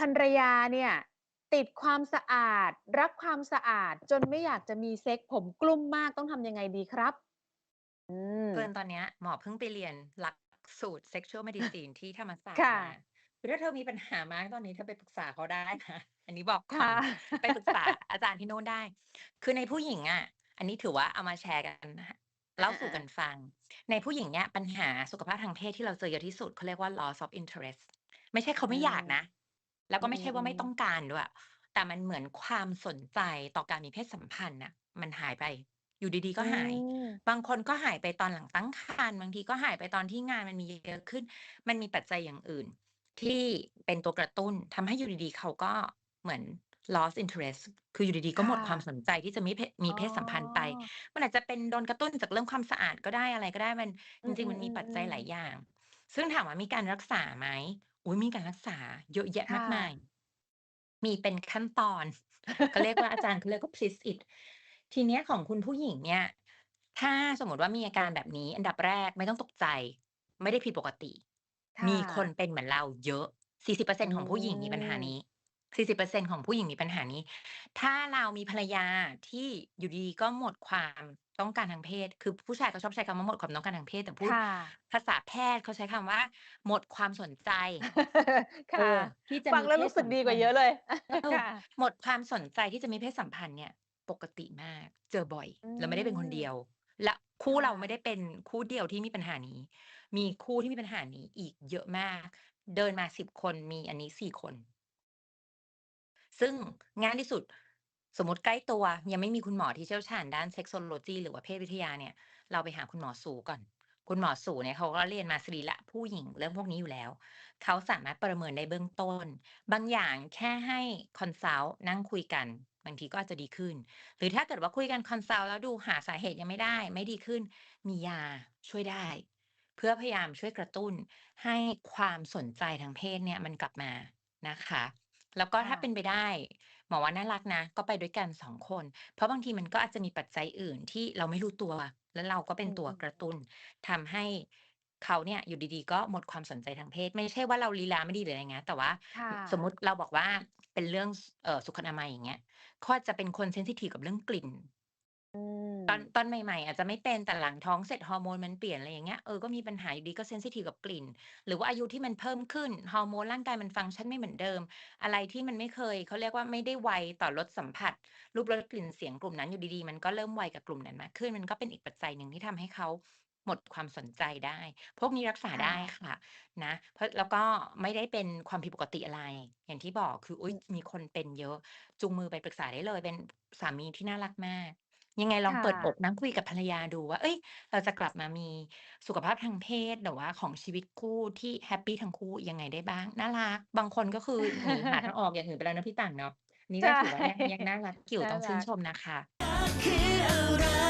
ภรรยาเนี่ยติดความสะอาด รักความสะอาดจนไม่อยากจะมีเซ็กผมกลุ้มมากต้องทำยังไงดีครับ?อืมเอิญตอนเนี้ยหมอเพิ่งไปเรียนหลักสูตร Sexual Medicine ที่ธรรมศาสตค่ร์ะมาคือถ้าเธอมีปัญหามากตอนนี้เธอไปปรึกษาเขาได้นะอันนี้บอกคก่อ่นะไปปรึกษาอาจารย์ที่นู่นได้ คือในผู้หญิงอะอันนี้ถือว่าเอามาแชร์กันนะอเล่าสู่ากันๆฟัง ในผู้หญิงเนี่ยปัญหาสุขภาพทางเพศที่เราเจอเยอะที่สุดเขาเรียกว่า loss of interest ไม่ใช่เขาอืไม่อยมากนะ แล้วอืก็ไม่ใช่ว่าไม่มๆต้องการด้วย แต่มันเหมือนความสนใจต่อการมีเพศสัมพันธ์น่ะ มันหายไป อยู่ดีๆอืก็หายมบางคนก็หายไปตอนหลังตั้งครรภ์บางทีก็หายไปตอนที่งานมันมีเยอะขึ้น มันมีปัจจัยอย่างอื่น ที่เป็นตัวกระตุ้นทำให้อยู่ดีๆ เขาก็เหมือน lost interest คืออยู่ดีๆคก็่หมดความะสนใจที่จะมีเพศมอี๋อเพศสัมพันธ์ไป มันอาจจะเป็นโดนกระตุ้นจากเรื่องความสะอาดก็ได้อะไรก็ได้มันอืจริงๆ มันมีปัจจัยอๆหลายๆๆอย่าง ซึ่งถามว่ามีการรักษาไหม? อุ๊ย มีการรักษาเยอะแยะค่มากมายะ มีเป็นขั้นตอน เขาเรียกว่า อาจารย์เขาเรียกว่า Please It ทีเนี้ยของคุณผู้หญิงเนี่ย ถ้าสมมุติว่ามีอาการแบบนี้ อันดับแรกไม่ต้องตกใจ ไม่ได้ผิดปกติ ค่มีคนะเป็นเหมือนเราเยอะอื40%ของผู้หญิงมีปัญหามนี้ 40%ของผู้หญิงมีปัญหานี้ ถ้าเรามีภรรยาที่อยู่ดี ๆ ก็หมดความ ต้องการทางเพศ คือผู้ชายเขาชอบใช้คำว่าหมดความต้องการทางเพศแต่พูคด่ะ ภาษาแพทย์เขาใช้คำว่า หมดความสนใจคเอะ อที่จะมฟังีแล้เวพศสรู้สึกัมพดีกวั่านเยธอะ์เลย เออค่ะ หมดความสนใจที่จะมีเพศสัมพันธ์เนี่ยปกติมาก เจอบ่อย อืแล้วไม่ได้เป็นคนเดีมยว และคคู่่เราไม่ะได้เป็นคู่เดียวที่มีปัญหานี้ มีคู่ที่มีปัญหานี้อีกเยอะมาก เดินมา10คนมีอันนี้4คน ซึ่งง่ายที่สุด สมมุติใกล้ตัวยังไม่มีคุณหมอที่เชี่ยวชาญด้าน Sexology หรือว่าเพศวิทยาเนี่ย เราไปหาคุณหมอสูก่อน คุณหมอสูเนี่ยเขาก็เรียนมาสรีระผู้หญิงเรื่องพวกนี้อยู่แล้ว เขาสามารถประเมินได้เบื้องต้น บางอย่างแค่ให้ Consult นั่งคุยกันบางทีก็อาจจะดีขึ้น หรือถ้าเกิดว่าคุยกัน Consult แล้วดูหาสาเหตุยังไม่ได้ ไม่ดีขึ้น มียาช่วยได้ เพื่อพยายามช่วยกระตุ้น ให้ความสนใจทางเพศเนี่ยมันกลับมานะคะ แล้วก็ค่ถ้าเป็ะนไปได้ หมอว่าน่ารักนะ ก็ไปด้วยกัน2คน เพราะบางทีมันก็อาจจะมีปัจจัยอื่นที่เราไม่รู้ตัว แล้วเราก็เป็อนืตัวกระอๆตุ้นทำให้เขาเนี่ยอยู่ดีๆ ก็หมดความสนใจทางเพศ ไม่ใช่ว่าเราลีลาไม่ดีหรืออะไรเงี้ยแต่ว่าค่อสมมุะติเราบอกว่าเป็นเรื่องสเอ่อสุขอนามัยอย่างเงี้ยเขาอาจจะเป็นคนเซนซิทิฟกับเรื่องกลิ่น อืตอนมตอนใหม่ ๆ อาจจะไม่เป็น แต่หลังท้องเสร็จ ฮอร์โมนมันเปลี่ยน อะไรอย่างเงี้ย เออ ก็มีปัญหาอยู่ดี ก็เซนซิทิฟกับกลิ่น หรือว่าอายุที่มันเพิ่มขึ้น ฮอร์โมนร่างกายมันฟังก์ชันไม่เหมือนเดิม อะไรที่มันไม่เคย เขาเรียกว่า ไม่ได้ไวต่อรสสัมผัส รูป รส กลิ่น เสียง กลุ่มนั้น อยู่ดี ๆ มันก็เริ่มไวกับกลุ่มนั้นมากขึ้น มันก็เป็นอีกปัจจัยหนึ่งที่ทำให้เขาหมดความสนใจได้ พวกนี้รักษาค่ได้ะ ค่ะ นะ เพราะ แล้วก็ไม่ได้เป็นความผิดปกติอะไร อย่างที่บอก คือ อุอ๊ยือมีคนเป็นเยอะ จูงมือไปปรึกษาได้เลย เป็นสามีที่น่ารักมาก ยังไงลคอง่เปิดอะกนั่งคุยกับภรรยาดูว่าเฮ้ย เราจะกลับมามีสุขภาพทางเพศแบบว่าของชีวิตคู่ที่แฮปปีทั้งคู่ยังไงได้บ้าง น่ารัก บางคนก็คือหนีหาทางออกอย่างอื่นไปแล้วนะพี่ต่างเนาะนี่ใชก็่ถือว่าเนี่ยยังน่ารักอยู่น่าต้องชรื่ันก ชมนะคะรักคืออะไร